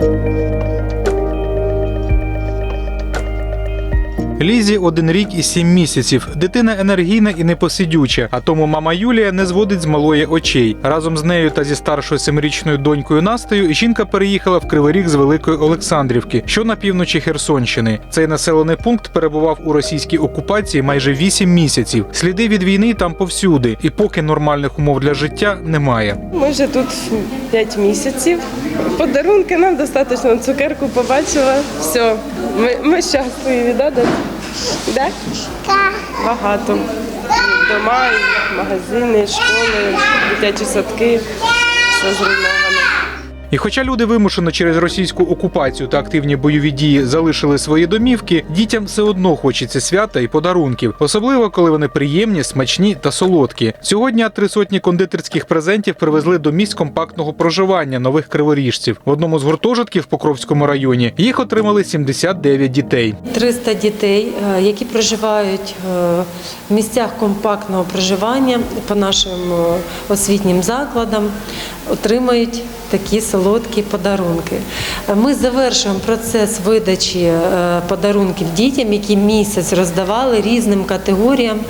Thank you. Лізі один рік і сім місяців. Дитина енергійна і непосидюча, а тому мама Юлія не зводить з малої очей. Разом з нею та зі старшою семирічною донькою Настею жінка переїхала в Кривий Ріг з Великої Олександрівки, що на півночі Херсонщини. Цей населений пункт перебував у російській окупації майже вісім місяців. Сліди від війни там повсюди, і поки нормальних умов для життя немає. Ми вже тут 5 місяців. Подарунки нам достатньо цукерку побачила. Все, ми, ми щасливі, да, Да? Багато. Дома, і магазини, школи, дитячі садки. Все зруйновано. І хоча люди вимушено через російську окупацію та активні бойові дії залишили свої домівки, дітям все одно хочеться свята і подарунків, особливо коли вони приємні, смачні та солодкі. Сьогодні три сотні кондитерських презентів привезли до місць компактного проживання нових криворіжців. В одному з гуртожитків в Покровському районі їх отримали 79 дітей. 300 дітей, е, які проживають е, в місцях компактного проживання по нашим е, освітнім закладам, отримають такі солодкі подарунки. Ми завершуємо процес видачі е, подарунків дітям, які місяць роздавали різним категоріям.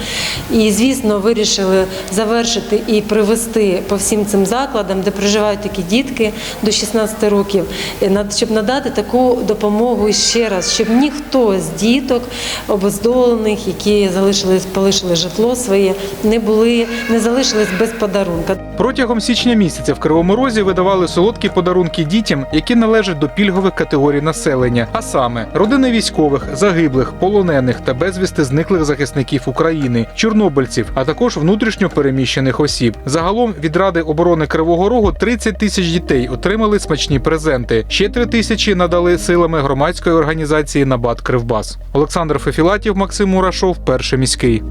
І, звісно, вирішили завершити і привести по всім цим закладам, де проживають такі дітки до 16 років, е, щоб надати таку допомогу ще раз, щоб ніхто з діток обездолених, які залишились, полишили житло своє, не були, не залишились без подарунка. Протягом січня місяця в Кривому Розі видавали солодкі подарунки дітям, які належать до пільгових категорій населення, а саме родини військових, загиблих, полонених та безвісти зниклих захисників України, чорнобильців, а також внутрішньо переміщених осіб. Загалом від Ради оборони Кривого Рогу 30 тисяч дітей отримали смачні презенти. Ще 3 тисячі надали силами громадської організації Набат Кривбас. Олександр Фефілатів, Максим Мурашов, перший міський.